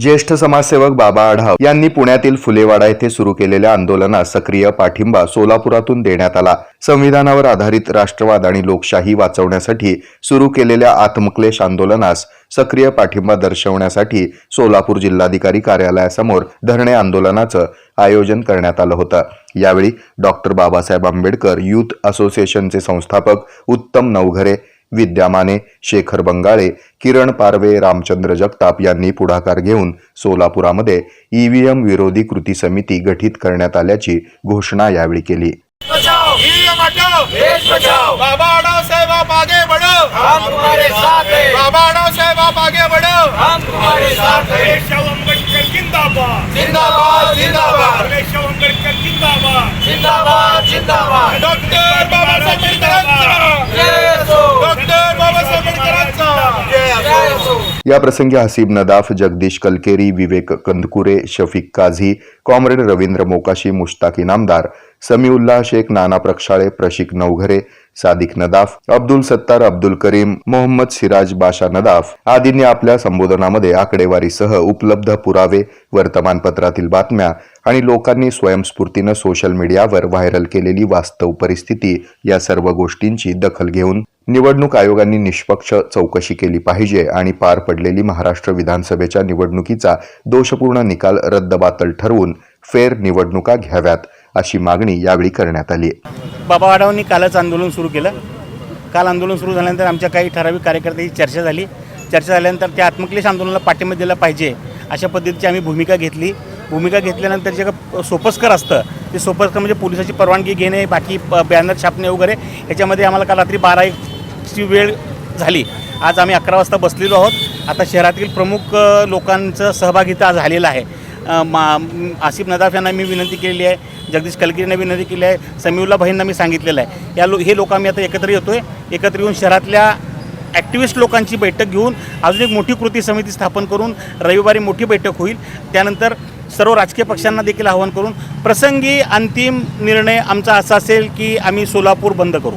ज्येष्ठ समाजसेवक बाबा आढाव यांनी पुण्यातील फुलेवाडा येथे सुरू केलेल्या आंदोलनास सक्रिय पाठिंबा सोलापुरातून देण्यात आला. संविधानावर आधारित राष्ट्रवाद आणि लोकशाही वाचवण्यासाठी सुरू केलेल्या आत्मक्लेश आंदोलनास सक्रिय पाठिंबा दर्शवण्यासाठी सोलापूर जिल्हाधिकारी कार्यालयासमोर धरणे आंदोलनाचं आयोजन करण्यात आलं होतं. यावेळी डॉक्टर बाबासाहेब आंबेडकर युथ असोसिएशनचे संस्थापक उत्तम नवघरे विद्या माने शेखर बंगाळे किरण पारवे रामचंद्र जगताप यांनी पुढाकार घेऊन सोलापुरामध्ये ईव्हीएम विरोधी कृती समिती गठीत करण्यात आल्याची घोषणा यावेळी केली. बाबा जिंदाबाद जिंदाबाद. डॉक्टर बाबासाहेब आंबेडकरांचा. जय असो. डॉक्टर बाबासाहेब आंबेडकरांचा. जय असो. या प्रसंगी हसीब नदाफ जगदीश कलकेरी विवेक कंदकुरे शफीक काझी कॉम्रेड रवींद्र मोकाशी मुश्ताक इनामदार समीउल्ला शेख नाना प्रक्षाळे प्रशिक नवघरे सादिक नदाफ अब्दुल सत्तार अब्दुल करीम मोहम्मद सिराज बाशा नदाफ आदींनी आपल्या संबोधनामध्ये आकडेवारीसह उपलब्ध पुरावे वर्तमानपत्रातील बातम्या आणि लोकांनी स्वयंस्फूर्तीनं सोशल मीडियावर व्हायरल केलेली वास्तव परिस्थिती या सर्व गोष्टींची दखल घेऊन निवडणूक आयोगांनी निष्पक्ष चौकशी केली पाहिजे आणि पार पडलेली महाराष्ट्र विधानसभेच्या निवडणुकीचा दोषपूर्ण निकाल रद्दबातल ठरवून फेर निवडणुका घ्याव्यात. अशी मागणी यावेळी करण्यात आली. बाबा आढावांनी कालच आंदोलन सुरू केलं. काल आंदोलन सुरू झाल्यानंतर आमच्या काही ठराविक कार्यकर्त्यांची चर्चा झाली. चर्चा झाल्यानंतर त्या आत्मक्लेश आंदोलनाला पाठिंबा दिला पाहिजे अशा पद्धतीची आम्ही भूमिका घेतली. भूमिका घेतल्यानंतर जे सोपस्कर असतं ते सोपस्कर म्हणजे पोलिसाची परवानगी घेणे बाकी प- बॅनर छापणे वगैरे याच्यामध्ये आम्हाला काल रात्री बारा एकची वेळ झाली. आज आम्ही अकरा वाजता बसलेलो आहोत. आता शहरातील प्रमुख लोकांचं सहभाग इथं आज झालेला आहे. मा आसिफ नदाफ यांना मी विनंती केलेली आहे जगदीश कलगिरींना विनंती केली आहे समीउल्ला भाईंना मी सांगितलेलं आहे. या लो हे लोक आम्ही आता एकत्र येतो आहे एकत्र येऊन शहरातल्या ॲक्टिव्हिस्ट लोकांची बैठक घेऊन अजून एक मोठी कृती समिती स्थापन करून रविवारी मोठी बैठक होईल. त्यानंतर सर्व राजकीय पक्षांना देखील आवाहन करून प्रसंगी अंतिम निर्णय आमचा असा असेल की आम्ही सोलापूर बंद करू.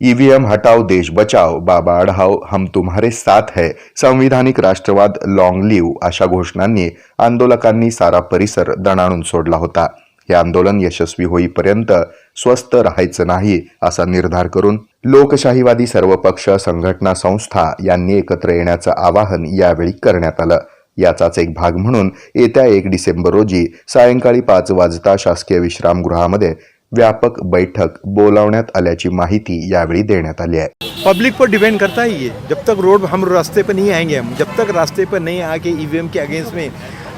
ईवीएम हटाओ देश बचाओ बाबा आढाव हम तुम्हारे साथ है संविधानिक राष्ट्रवाद लॉंग लिव्ह अशा घोषणांनी आंदोलकांनी सारा परिसर दणाणून सोडला होता. हे आंदोलन यशस्वी होईपर्यंत स्वस्थ राहायचं नाही असा निर्धार करून लोकशाहीवादी सर्व पक्ष संघटना संस्था यांनी एकत्र येण्याचं आवाहन यावेळी करण्यात आलं. याचाच एक भाग म्हणून येत्या एक डिसेंबर रोजी सायंकाळी पाच वाजता शासकीय विश्रामगृहामध्ये व्यापक बैठक बोलावण्यात आल्याची माहिती यावेळी देण्यात आली आहे. पब्लिक पर डिपेंड करता है ये जब तक रोड हम रास्ते पर नहीं आएंगे हम जब तक रास्ते पर नहीं आके ईवीएम के अगेंस्ट में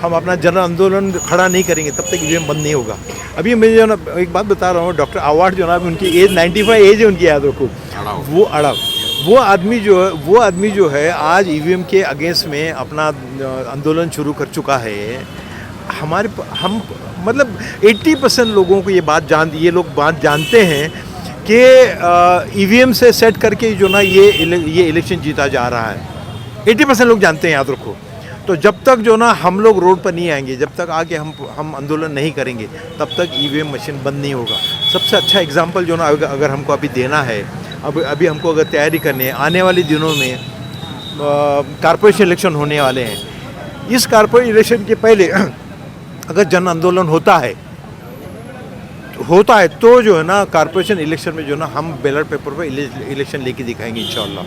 हम अपना जन आंदोलन खड़ा नहीं करेंगे तब तक ईवीएम बंद नहीं होगा। अभी मैं जो ना एक बात बता रहा हूँ डॉक्टर आवाड जो ना उनकी एज 95 एज है उनकी याद रखो वो अड़ाव। वो आदमी जो है वो आदमी जो है आज ईवीएम के अगेंस्ट में अपना आंदोलन शुरू कर चुका है। हमारे हम मतलब 80 परसेंट लोगों को ये बात जान, ये लोग बात जानते हैं कि ईवीएम से सेट करके जो ना ये ये इलेक्शन जीता जा रहा है। 80 परसेंट लोग जानते हैं, याद रखो। तो जब तक जो ना हम लोग रोड पर नहीं आएँगे, जब तक आके हम हम आंदोलन नहीं करेंगे, तब तक ईवीएम मशीन बंद नहीं होगा। सबसे अच्छा एग्जांपल जो ना अगर हमको अभी देना है, अब, अभी हमको अगर तैयारी करनी है, आने वाले दिनों में कारपोरेशन इलेक्शन होने वाले हैं। इस कारपोरेशन इलेक्शन के पहले अगर जन आंदोलन होता है होता है तो जो है ना कॉरपोरेशन इलेक्शन में जो है ना हम बैलेट पेपर पर इलेक्शन लेके दिखाएंगे इंशाल्लाह।